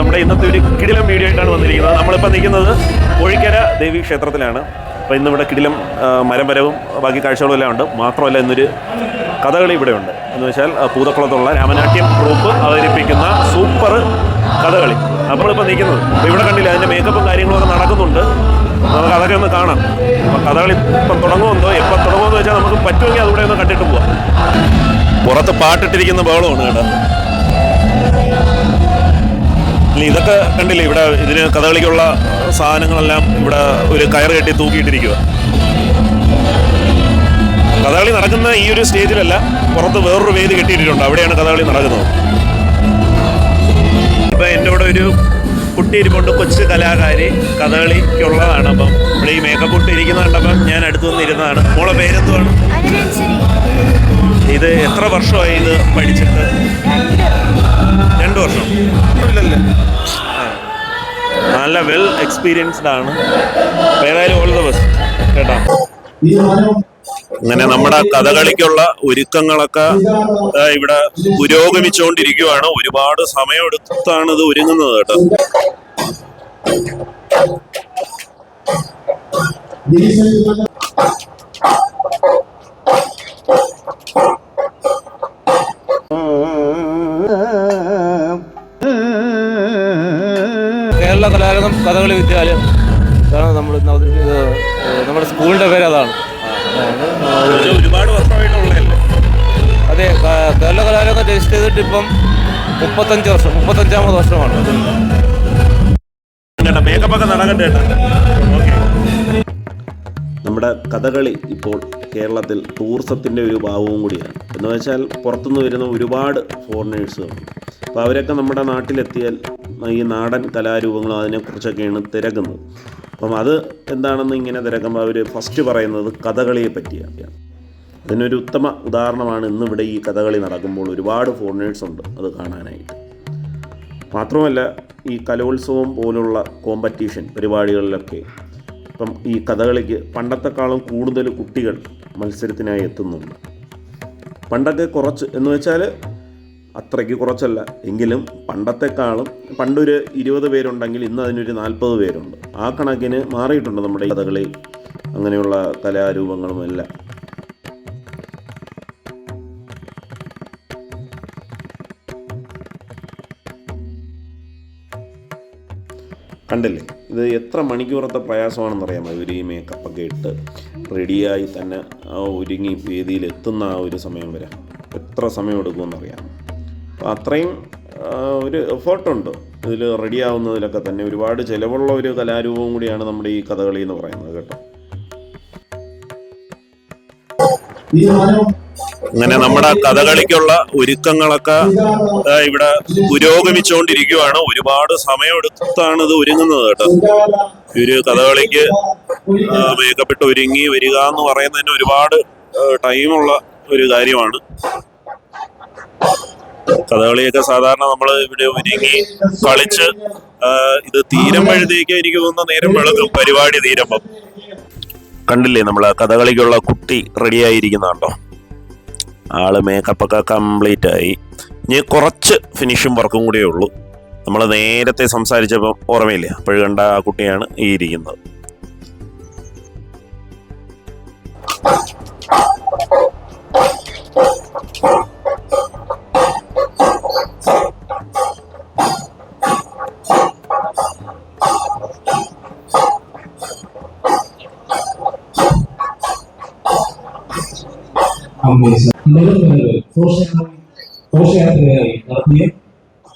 നമ്മുടെ ഇന്നത്തെ ഒരു കിടിലം വീഡിയോ ആയിട്ടാണ് വന്നിരിക്കുന്നത്. നമ്മളിപ്പോൾ നിൽക്കുന്നത് കോഴിക്കര ദേവി ക്ഷേത്രത്തിലാണ്. അപ്പോൾ ഇന്നിവിടെ കിടിലം ആ, മരംവരവും ബാക്കി കാഴ്ചകളും എല്ലാം ഉണ്ട്. മാത്രമല്ല ഇന്നൊരു കഥകളി ഇവിടെ ഉണ്ട്. എന്ന് വെച്ചാൽ പൂതക്കുളത്തുള്ള രാമനാട്യം ഗ്രൂപ്പ് അവതരിപ്പിക്കുന്ന സൂപ്പർ കഥകളി. നമ്മളിപ്പോൾ നിൽക്കുന്നത് അപ്പോൾ ഇവിടെ കണ്ടില്ല അതിന്റെ മേക്കപ്പും കാര്യങ്ങളൊക്കെ നടക്കുന്നുണ്ട്. നമുക്ക് അതൊക്കെ ഒന്ന് കാണാം. അപ്പോൾ കഥകളി ഇപ്പം തുടങ്ങുമെന്നോ എപ്പോൾ തുടങ്ങുമെന്ന് വെച്ചാൽ നമുക്ക് പറ്റുമെങ്കിൽ അതുകൂടെ ഒന്ന് കണ്ടിട്ട് പോവാം. പുറത്ത് പാട്ടിട്ടിരിക്കുന്ന ബഹളമാണ് കേട്ടോ. ഇല്ല, ഇതൊക്കെ കണ്ടില്ലേ ഇവിടെ ഇതിന് കഥകളിക്കുള്ള സാധനങ്ങളെല്ലാം ഇവിടെ ഒരു കയർ കെട്ടി തൂക്കിയിട്ടിരിക്കുക കഥകളി നടക്കുന്ന ഈ ഒരു സ്റ്റേജിലല്ല പുറത്ത് വേറൊരു വേദി കെട്ടിയിട്ടുണ്ട് അവിടെയാണ് കഥകളി നടക്കുന്നത്. ഇപ്പൊ എന്റെ കൂടെ ഒരു കുട്ടി ഇരിപ്പുണ്ട് കൊച്ചു കലാകാരി. കഥകളിക്കുള്ളതാണ് അപ്പം. ഇവിടെ ഈ മേക്കപ്പ് ഇട്ട് ഇരിക്കുന്ന കണ്ടപ്പം ഞാൻ അടുത്തു നിന്ന് ഇരുന്നതാണ്. മോളെ പേരെന്തുവാണ്? ഇത് എത്ര വർഷമായി ഇത് പഠിച്ചിട്ട്? രണ്ട് വർഷം. ഇല്ലല്ലേ. നല്ല വെൽ എക്സ്പീരിയൻസ്ഡ് ആണ്. ഏതായാലും ഓൾ ദ ബെസ്റ്റ് കേട്ടോ? അങ്ങനെ നമ്മുടെ കഥകളിക്കുള്ള ഒരുക്കങ്ങളൊക്കെ ഇവിടെ പുരോഗമിച്ചുകൊണ്ടിരിക്കുകയാണ് ഒരുപാട് സമയമെടുത്താണ് ഇത് ഒരുങ്ങുന്നത് കേട്ടോ. കേരള കലാരംഗം കഥകളി വിദ്യാലയം ഇതാണ് നമ്മൾ ഇന്ന് അവതരിപ്പിച്ചത് നമ്മുടെ സ്കൂളിന്റെ പേര് അതാണ്. ഒരുപാട് വർഷമായിട്ടുള്ളതല്ലേ അതെ കേരള കലാരംഗം രജിസ്റ്റർ ചെയ്തിട്ട് ഇപ്പം മുപ്പത്തഞ്ച് വർഷം മുപ്പത്തഞ്ചാമത് വർഷമാണ്. നമ്മുടെ കഥകളി ഇപ്പോൾ കേരളത്തിൽ ടൂറിസത്തിന്റെ ഒരു ഭാവവും കൂടിയാണ്. എന്ന് വെച്ചാൽ പുറത്തുനിന്ന് വരുന്ന ഒരുപാട് ഫോറിനേഴ്സുകളുണ്ട് അപ്പോൾ അവരൊക്കെ നമ്മുടെ നാട്ടിലെത്തിയാൽ ഈ നാടൻ കലാരൂപങ്ങളും അതിനെക്കുറിച്ചൊക്കെയാണ് തിരക്കുന്നത്. അപ്പം അത് എന്താണെന്ന് ഇങ്ങനെ തിരക്കുമ്പോൾ അവർ ഫസ്റ്റ് പറയുന്നത് കഥകളിയെ പറ്റിയാണ് അതിനൊരു ഉത്തമ ഉദാഹരണമാണ് ഇന്നിവിടെ ഈ കഥകളി നടക്കുമ്പോൾ ഒരുപാട് ഫോറിനേഴ്സ് ഉണ്ട് അത് കാണാനായിട്ട്. മാത്രമല്ല ഈ കലോത്സവം പോലുള്ള കോമ്പറ്റീഷൻ പരിപാടികളിലൊക്കെ ഇപ്പം ഈ കഥകളിക്ക് പണ്ടത്തെക്കാളും കൂടുതൽ കുട്ടികൾ മത്സരത്തിനായി എത്തുന്നുണ്ട്. പണ്ടൊക്കെ കുറച്ച് എന്ന് വെച്ചാൽ അത്രയ്ക്ക് കുറച്ചല്ല എങ്കിലും പണ്ടത്തെക്കാളും പണ്ടൊരു ഇരുപത് പേരുണ്ടെങ്കിൽ ഇന്ന് അതിനൊരു നാൽപ്പത് പേരുണ്ട്. ആ കണക്കിന് മാറിയിട്ടുണ്ട് നമ്മുടെ കഥകളി അങ്ങനെയുള്ള കലാരൂപങ്ങളും എല്ലാം. കണ്ടില്ലേ? ഇത് എത്ര മണിക്കൂറത്തെ പ്രയാസമാണെന്ന് അറിയാമോ ഇവർ ഈ മേക്കപ്പൊക്കെ ഇട്ട് റെഡിയായി തന്നെ ആ ഒരുങ്ങി വേദിയിൽ എത്തുന്ന ആ ഒരു സമയം വരെ. എത്ര സമയം എടുക്കുമെന്നറിയാം അപ്പോൾ അത്രയും ഒരു എഫേർട്ടുണ്ട് ഇതിൽ റെഡിയാവുന്നതിലൊക്കെ തന്നെ ഒരുപാട് ചിലവുള്ള ഒരു കലാരൂപവും കൂടിയാണ് നമ്മുടെ ഈ കഥകളി എന്ന് പറയുന്നത് കേട്ടോ. അങ്ങനെ നമ്മുടെ കഥകളിക്കുള്ള ഒരുക്കങ്ങളൊക്കെ ഇവിടെ പുരോഗമിച്ചുകൊണ്ടിരിക്കുകയാണ് ഒരുപാട് സമയമെടുത്താണ് ഇത് ഒരുങ്ങുന്നത് കേട്ടോ. ഈ ഒരു കഥകളിക്ക് മേക്കപ്പ് ഇട്ട് ഒരുങ്ങി വരിക എന്ന് പറയുന്നതിന് ഒരുപാട് ടൈമുള്ള ഒരു കാര്യമാണ്. കഥകളിയൊക്കെ സാധാരണ നമ്മൾ ഇവിടെ ഒരുങ്ങി കളിച്ച് ഇത് തീരുമ്പോഴത്തേക്ക് എനിക്ക് തോന്നുന്ന നേരം വെളുക്കും പരിപാടി തീരുമ്പം കണ്ടില്ലേ നമ്മൾ കഥകളിക്കുള്ള കുട്ടി റെഡി ആയിരിക്കുന്നുണ്ടോ? ആൾ മേക്കപ്പ് ഒക്കെ കംപ്ലീറ്റ് ആയി. ഇനി കുറച്ച് ഫിനിഷും വർക്കും കൂടിയേ ഉള്ളൂ. നമ്മൾ നേരത്തെ സംസാരിച്ചപ്പോൾ ഓർമ്മയില്ല? അപ്പോഴും കണ്ട ആ കുട്ടിയാണ് ഈ ഇരിക്കുന്നത്. നിലവിൽ ഘോഷയാത്രയായി നടത്തിയ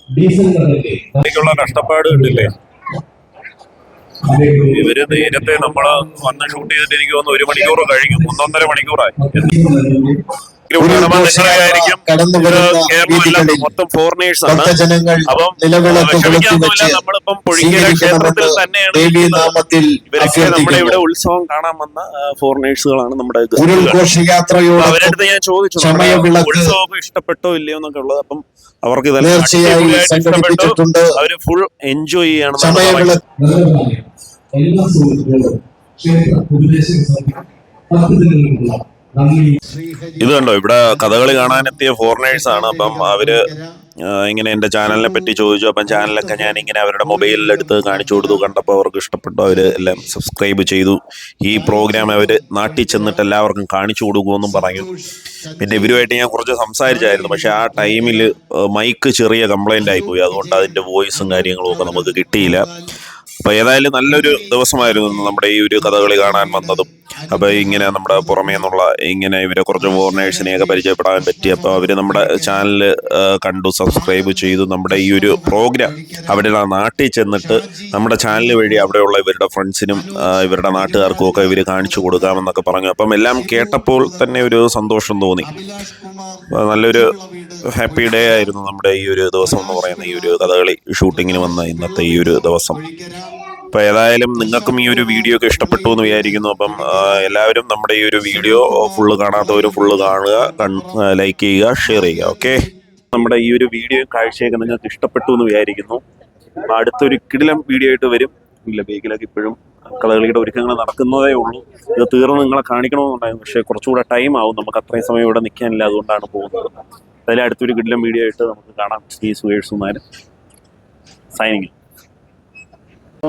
ഡീസൽ കഷ്ടപ്പാട് കണ്ടില്ലേ? ഇവർ നേരത്തെ നമ്മൾ വന്ന് ഷൂട്ട് ചെയ്തിട്ട് എനിക്ക് തോന്നുന്നു ഒരു മണിക്കൂറോ കഴിഞ്ഞു ഒന്നൊന്നര മണിക്കൂറായി. വരുന്ന കേരളമല്ല മൊത്തം ഫോറിനേഴ്സ് ആണ്. അപ്പം വെച്ച് നമ്മളിപ്പം പൊഴിക്കര ക്ഷേത്രത്തിൽ തന്നെയാണ് ഇവരൊക്കെ നമ്മുടെ ഇവിടെ ഉത്സവം കാണാൻ വന്ന ഫോറിനേഴ്സുകളാണ് നമ്മുടെ ഘോഷയാത്രയോടൊപ്പം അവരടുത്ത് ഞാൻ ചോദിച്ചു ഉത്സവമൊക്കെ ഇഷ്ടപ്പെട്ടോ ഇല്ലയോ എന്നൊക്കെ ഉള്ളത് അപ്പം അവർക്ക് ഇതെല്ലാം ഇഷ്ടപ്പെട്ടു. അവർ ഫുൾ എൻജോയ് ചെയ്യണം എല്ലാ സുഹൃത്തുക്കളും ക്ഷേത്ര നന്ദി ഇത് കണ്ടോ? ഇവിടെ കഥകളി കാണാനെത്തിയ ഫോറിനേഴ്സ് ആണ്. അപ്പം അവർ ഇങ്ങനെ എന്റെ ചാനലിനെ പറ്റി ചോദിച്ചു. അപ്പം ചാനലൊക്കെ ഞാൻ ഇങ്ങനെ അവരുടെ മൊബൈലിൽ എടുത്ത് കാണിച്ചു കൊടുത്തു. കണ്ടപ്പോൾ അവർക്ക് ഇഷ്ടപ്പെട്ടു. അവർ എല്ലാം സബ്സ്ക്രൈബ് ചെയ്തു. ഈ പ്രോഗ്രാം അവർ നാട്ടിൽ ചെന്നിട്ട് എല്ലാവർക്കും കാണിച്ചു കൊടുക്കുമെന്നും പറഞ്ഞു. പിന്നെ ഇവരുമായിട്ട് ഞാൻ കുറച്ച് സംസാരിച്ചായിരുന്നു. പക്ഷെ ആ ടൈമിൽ മൈക്ക് ചെറിയ കംപ്ലൈന്റ് ആയിപ്പോയി അതുകൊണ്ട് അതിന്റെ വോയിസും കാര്യങ്ങളും ഒക്കെ നമുക്ക് കിട്ടിയില്ല. അപ്പോൾ ഏതായാലും നല്ലൊരു ദിവസമായിരുന്നു നമ്മുടെ ഈ ഒരു കഥകളി കാണാൻ വന്നതും. അപ്പോൾ ഇങ്ങനെ നമ്മുടെ പുറമേ നിന്നുള്ള ഇങ്ങനെ ഇവരെ കുറച്ച് ഫോറിനേഴ്സിനെയൊക്കെ പരിചയപ്പെടാൻ പറ്റി. അപ്പോൾ അവർ നമ്മുടെ ചാനൽ കണ്ടു സബ്സ്ക്രൈബ് ചെയ്തു. നമ്മുടെ ഈ ഒരു പ്രോഗ്രാം അവിടെ നാട്ടിൽ ചെന്നിട്ട് നമ്മുടെ ചാനൽ വഴി അവിടെയുള്ള ഇവരുടെ ഫ്രണ്ട്സിനും ഇവരുടെ നാട്ടുകാർക്കും ഒക്കെ ഇവർ കാണിച്ചു കൊടുക്കാമെന്നൊക്കെ പറഞ്ഞു. അപ്പം എല്ലാം കേട്ടപ്പോൾ തന്നെ ഒരു സന്തോഷം തോന്നി. നല്ലൊരു ഹാപ്പി ഡേ ആയിരുന്നു നമ്മുടെ ഈ ഒരു ദിവസം എന്ന് പറയുന്ന ഈ ഒരു കഥകളി ഷൂട്ടിങ്ങിന് വന്ന ഇന്നത്തെ ഈ ഒരു ദിവസം. അപ്പോൾ ഏതായാലും നിങ്ങൾക്കും ഈ ഒരു വീഡിയോ ഒക്കെ ഇഷ്ടപ്പെട്ടു എന്ന് വിചാരിക്കുന്നു. അപ്പം എല്ലാവരും നമ്മുടെ ഈ ഒരു വീഡിയോ ഫുള്ള് കാണാത്തവർ ഫുള്ള് കാണുക ലൈക്ക് ചെയ്യുക ഷെയർ ചെയ്യുക ഓക്കെ നമ്മുടെ ഈ ഒരു വീഡിയോ കാഴ്ചയൊക്കെ നിങ്ങൾക്ക് ഇഷ്ടപ്പെട്ടു എന്ന് വിചാരിക്കുന്നു. അടുത്തൊരു കിടിലം വീഡിയോ ആയിട്ട് വരും. ഇല്ല ബേക്കിലൊക്കെ ഇപ്പോഴും കളകളിയുടെ ഒരുക്കങ്ങൾ നടക്കുന്നതേ ഉള്ളൂ. ഇത് തീർന്ന് നിങ്ങളെ കാണിക്കണമെന്നുണ്ടായിരുന്നു. പക്ഷേ കുറച്ചുകൂടെ ടൈം ആവും. നമുക്ക് അത്രയും സമയം ഇവിടെ നിൽക്കാനില്ല. അതുകൊണ്ടാണ് പോകുന്നത്. അതിൽ അടുത്തൊരു കിടിലം വീഡിയോ ആയിട്ട് നമുക്ക് കാണാം. ഈ സുഹേഷ് സൈനിങ് ആ